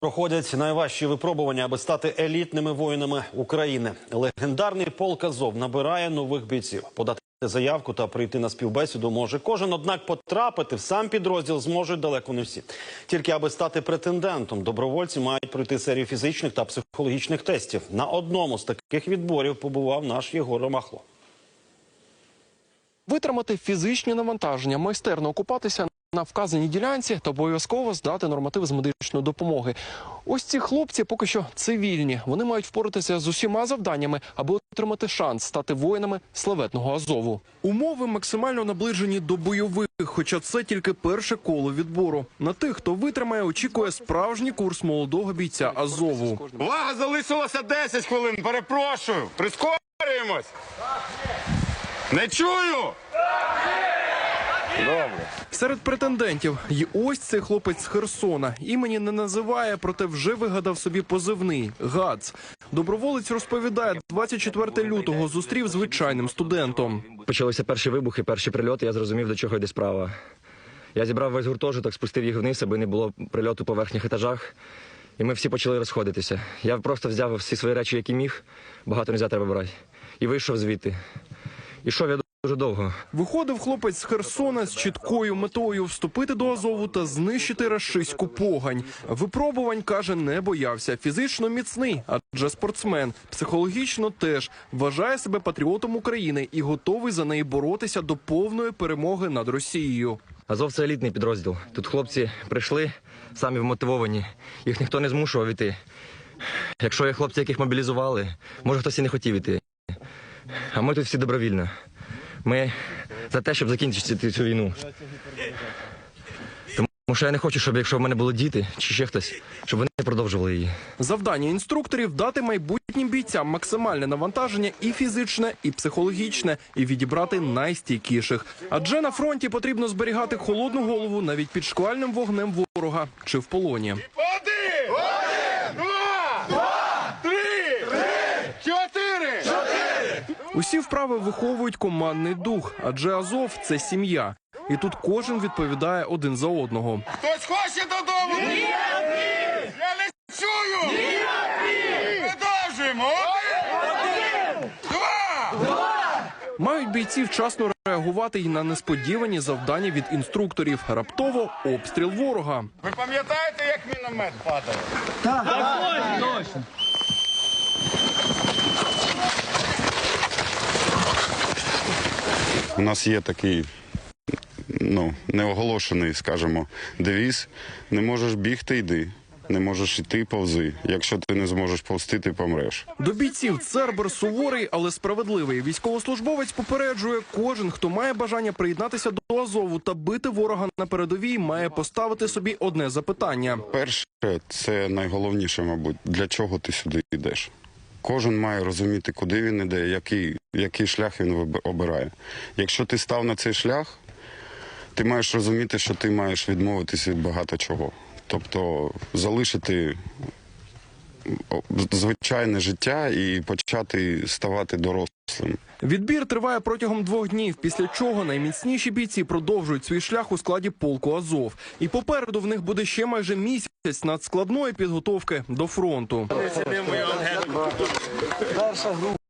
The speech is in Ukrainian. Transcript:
Проходять найважчі випробування, аби стати елітними воїнами України. Легендарний полк Азов набирає нових бійців. Подати заявку та прийти на співбесіду може кожен. Однак потрапити в сам підрозділ зможуть далеко не всі. Тільки аби стати претендентом, добровольці мають пройти серію фізичних та психологічних тестів. На одному з таких відборів побував наш Єгор Ромахло. Витримати фізичні навантаження, майстерно окупатися на вказаній ділянці та обов'язково здати нормативи з медичної допомоги. Ось ці хлопці поки що цивільні. Вони мають впоратися з усіма завданнями, аби отримати шанс стати воїнами славетного Азову. Умови максимально наближені до бойових, хоча це тільки перше коло відбору. На тих, хто витримає, очікує справжній курс молодого бійця Азову. Увага, залишилося 10 хвилин. Перепрошую. Прискорюємось. Не чую. Серед претендентів є ось цей хлопець з Херсона. Імені не називає, проте вже вигадав собі позивний Гац. Доброволець розповідає, 24 лютого зустрів звичайним студентом. Почалися перші вибухи, перші прильоти. Я зрозумів, до чого йде справа. Я зібрав весь гуртожиток, спустив їх вниз, аби не було прильоту по верхніх етажах. І ми всі почали розходитися. Я просто взяв всі свої речі, які міг, багато не взяти треба брати, і вийшов звідти. Ішов я дуже довго. Виходив хлопець з Херсона з чіткою метою вступити до Азову та знищити рашистську погань. Випробувань каже, не боявся. Фізично міцний, адже спортсмен. Психологічно теж вважає себе патріотом України і готовий за неї боротися до повної перемоги над Росією. Азов це елітний підрозділ. Тут хлопці прийшли самі вмотивовані. Їх ніхто не змушував іти. Якщо є хлопці, яких мобілізували, може хтось і не хотів іти. А ми тут всі добровільно. Ми за те, щоб закінчити цю війну. Тому що я не хочу, щоб якщо в мене були діти чи ще хтось, щоб вони продовжували її. Завдання інструкторів дати майбутнім бійцям максимальне навантаження і фізичне, і психологічне, і відібрати найстійкіших. Адже на фронті потрібно зберігати холодну голову навіть під шквальним вогнем ворога чи в полоні. Один. Один. Два. Два. Три. Три. Чотири. Чотири. Усі вправи виховують командний дух, адже Азов це сім'я. І тут кожен відповідає один за одного. Хтось хоче додому? Ні. Я не чую. Ні. Продовжуємо. Один. Два. Мають бійці вчасно реагувати і на несподівані завдання від інструкторів. Раптово обстріл ворога. Ви пам'ятаєте, як міномет падав? У нас є такий ну, неоголошений, скажімо, девіз. Не можеш бігти, йди. Не можеш йти, повзи. Якщо ти не зможеш повзти, ти помреш. До бійців Цербер суворий, але справедливий. Військовослужбовець попереджує, кожен, хто має бажання приєднатися до Азову та бити ворога на передовій, має поставити собі одне запитання. Перше, це найголовніше, мабуть, для чого ти сюди йдеш. Кожен має розуміти, куди він іде, який, який шлях він обирає. Якщо ти став на цей шлях, ти маєш розуміти, що ти маєш відмовитися від багато чого. Тобто залишити звичайне життя і почати ставати дорослим. Відбір триває протягом двох днів, після чого найміцніші бійці продовжують свій шлях у складі полку Азов. І попереду в них буде ще майже місяць надскладної підготовки до фронту.